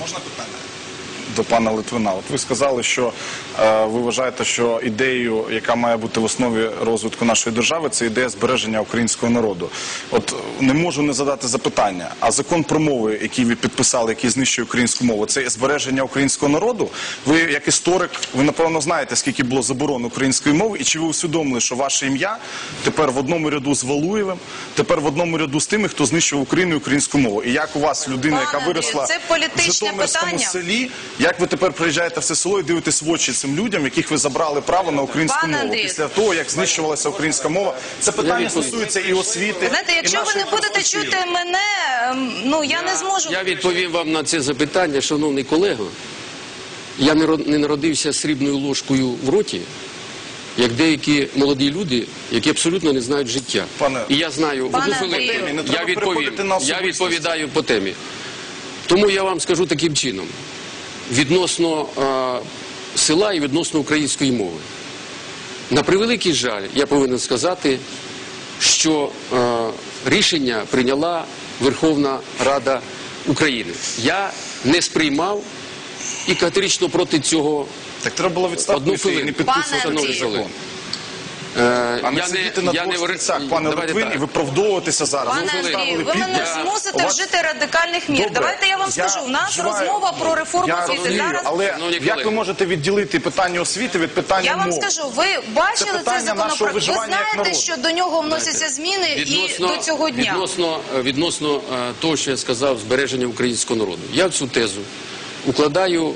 Можна питання? До пана Литвина. От ви сказали, що е, ви вважаєте, що ідеєю, яка має бути в основі розвитку нашої держави, це ідея збереження українського народу. От не можу не задати запитання. А закон про мови, який ви підписали, який знищує українську мову, це збереження українського народу. Ви як історик, ви напевно знаєте, скільки було заборон української мови, і чи ви усвідомили, що ваше ім'я тепер в одному ряду з Валуєвим, тепер в одному ряду з тими, хто знищив Україну і українську мову. І як у вас людина, яка виросла це в політичне Житомирському питання. селі, як ви тепер приїжджаєте в це село і дивитесь в очі цим людям, яких ви забрали право на українську Пане мову Андрію. після того, як знищувалася українська мова? Це питання стосується і освіти. Знаєте, і якщо ви нашої не будете чути мене, ем, ну я не зможу. Я відповім вам на це запитання, шановний колего. Я не ро- не народився срібною ложкою в роті, як деякі молоді люди, які абсолютно не знають життя. Пане- І я знаю Пане одну хвилину. Андрію. Не Я відповім. на Я відповідаю по темі. Тому я вам скажу таким чином: відносно е, села і відносно української мови. На превеликий жаль, я повинен сказати, що е, рішення прийняла Верховна Рада України. Я не сприймав і категорично проти цього. Так треба було Одну відставити і хвилину. не підписувати Пане Андрію. закон. Е, А не сидіти на я двох стільцях, пане Литвин, і виправдовуватися зараз. Пане Андрію, ви мене змусите вас- вжити радикальних мір. Добре. Давайте я вам скажу. У нас розмова про реформу Я освіти. розумію, Зараз але Шановні як ви можете відділити питання освіти від питання я вам скажу, ви бачили цей законопроект? Ви знаєте, що до нього вносяться зміни і до цього дня. Відносно, е, відносно е, того, що я сказав, збереження українського народу. Я в цю тезу укладаю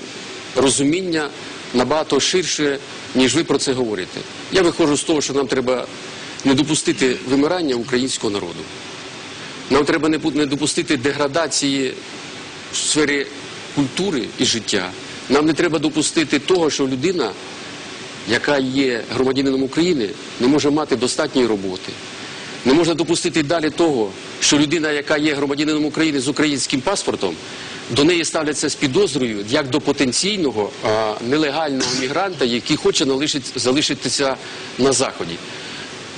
розуміння набагато ширше, ніж ви про це говорите. Я виходжу з того, що нам треба не допустити вимирання українського народу. Нам треба не допустити деградації в сфері культури і життя. Нам не треба допустити того, що людина, яка є громадянином України, не може мати достатньої роботи. Не можна допустити далі того, що людина, яка є громадянином України з українським паспортом, до неї ставляться з підозрою як до потенційного а, нелегального мігранта, який хоче залишитися на заході.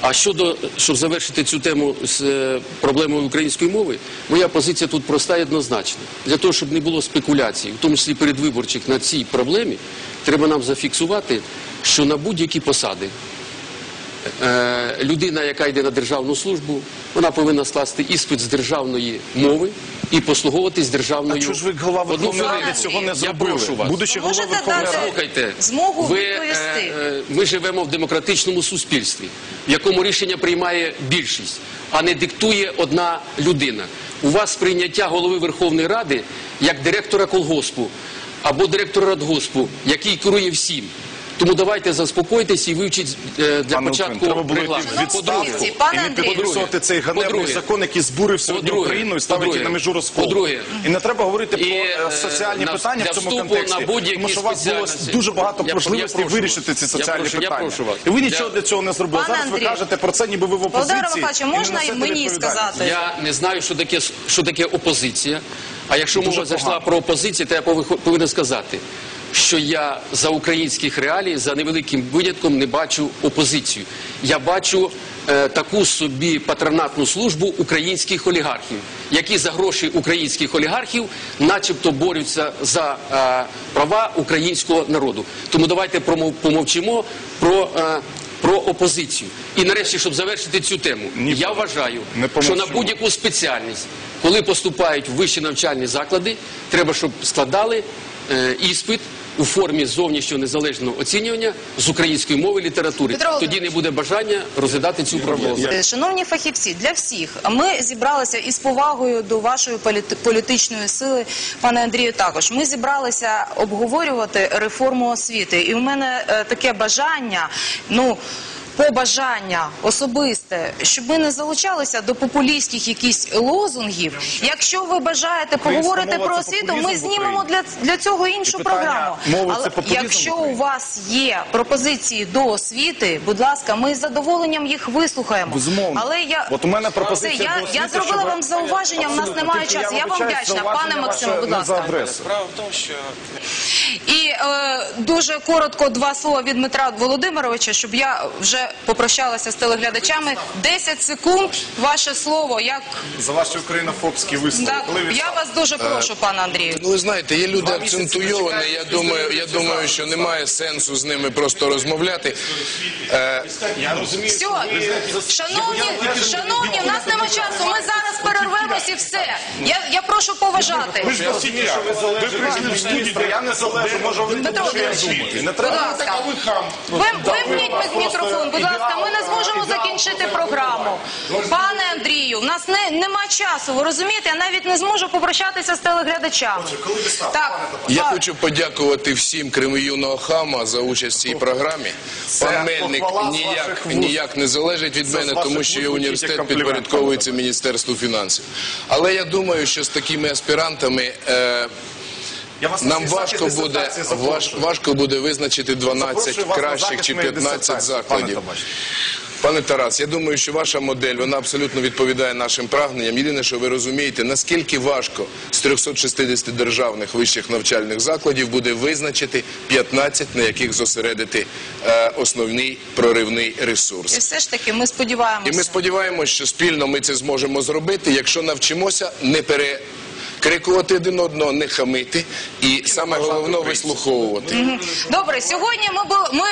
А щодо, щоб завершити цю тему з е, проблемою української мови, моя позиція тут проста і однозначна. Для того, щоб не було спекуляцій, в тому числі передвиборчих на цій проблемі, треба нам зафіксувати, що на будь-які посади людина, яка йде на державну службу, вона повинна скласти іспит з державної мови і послуговуватись державною. А чого ж ви голова Верховної. Ради цього не Я зробили? прошу вас. Будучи Ви можете Верховної дати- Ради. Слухайте, змогу ви, відповісти. е, е, ми живемо в демократичному суспільстві, в якому рішення приймає більшість, а не диктує одна людина. У вас прийняття голови Верховної Ради як директора колгоспу або директора радгоспу, який керує всім. Тому давайте заспокойтесь і вивчіть е, для Пане початку треба було йти регламент. в відставку По-друге, і пане не Андрію. підписувати цей ганебний По-друге. закон, який збурив сьогодні По-друге. Україну і ставить її По-друге. на межу розколу. По-друге. І не треба говорити І, про е, е, соціальні на- питання для в цьому вступу контексті, на будь-які тому що у вас було спеціальності. дуже багато Я- прошу вирішити ці Я соціальні прошу- я питання. прошу вас. І ви нічого Для- для цього не зробили. Пане Зараз ви Андрію. кажете про це, ніби ви в Володимир опозиції. Михайлович, і не можна і несете мені сказати? Я не знаю, що таке, що таке опозиція. А якщо мова зайшла про опозицію, то я пових- повинен сказати, що я за українських реалій, за невеликим винятком, не бачу опозицію. Я бачу е, таку собі патронатну службу українських олігархів, які за гроші українських олігархів, начебто, борються за е, права українського народу. Тому давайте промов- помовчимо про. е, про опозицію. І нарешті, щоб завершити цю тему, Ні, я вважаю, що на будь-яку спеціальність, коли поступають в вищі навчальні заклади, треба, щоб складали е, іспит у формі зовнішнього незалежного оцінювання з української мови літератури. Петро Тоді не буде бажання розглядати цю проблему. Е, Шановні фахівці, для всіх ми зібралися із повагою до вашої політи- політичної сили, пане Андрію. Також ми зібралися обговорювати реформу освіти, і у мене е, таке бажання, ну. Побажання особисте, щоб ми не залучалися до популістських якісь лозунгів. Якщо ви бажаєте поговорити про освіту, ми знімемо для, для цього іншу програму. Але якщо у вас є пропозиції до освіти, будь ласка, ми з задоволенням їх вислухаємо. Безумовно. Але я От у мене я, освіти, я зробила вам зауваження. У нас немає часу. Я вам вдячна, пане Максиме. Будь ласка. Справа в тому, що І е, дуже коротко два слова від Дмитра Володимировича, щоб я вже вже попрощалася з телеглядачами. 10 секунд, ваше слово. Як За ваші українофобські вислови. так, Коли від- я вас дуже прошу, пане Андрію. Ну, ви знаєте, є люди Два місяці акцентуйовані. Я думаю, що немає сенсу з ними просто розмовляти. Е, Я розумію, Все, шановні, шановні, в нас нема часу. Ми зараз перервемось і все. Я, я прошу поважати. Ви ж постійно, що ви залежите від міністра, я не залежу, може ви Петро Володимирович. Не будь треба ласка. Ви, вимкніть мікрофон, будь ласка, ми не зможемо закінчити програму. Пане Андрію, в нас не, нема часу, ви розумієте? Я навіть не зможу попрощатися з телеглядачами. Так, Я хочу подякувати всім крім юного хама за участь в цій програмі. Це Пан Мельник похвала з ніяк, ваших вуст. ніяк не залежить від Це з мене, ваших тому що вуст звучить як університет комплімент, підпорядковується Міністерству фінансів. Але я думаю, що з такими аспірантами е, Я вас нам важко буде важ, важко буде визначити 12 Запрошую вас на кращих чи моєї 15 закладів. пане Тарас, я думаю, що ваша модель вона абсолютно відповідає нашим прагненням. Єдине, що ви розумієте, наскільки важко з 360 державних вищих навчальних закладів буде визначити 15, на яких зосередити е, основний проривний ресурс. і все ж таки ми сподіваємося. І ми сподіваємося, що спільно ми це зможемо зробити, якщо навчимося не перекрикувати один одного, не хамити і саме головне вислуховувати. Добре, сьогодні ми, бу- ми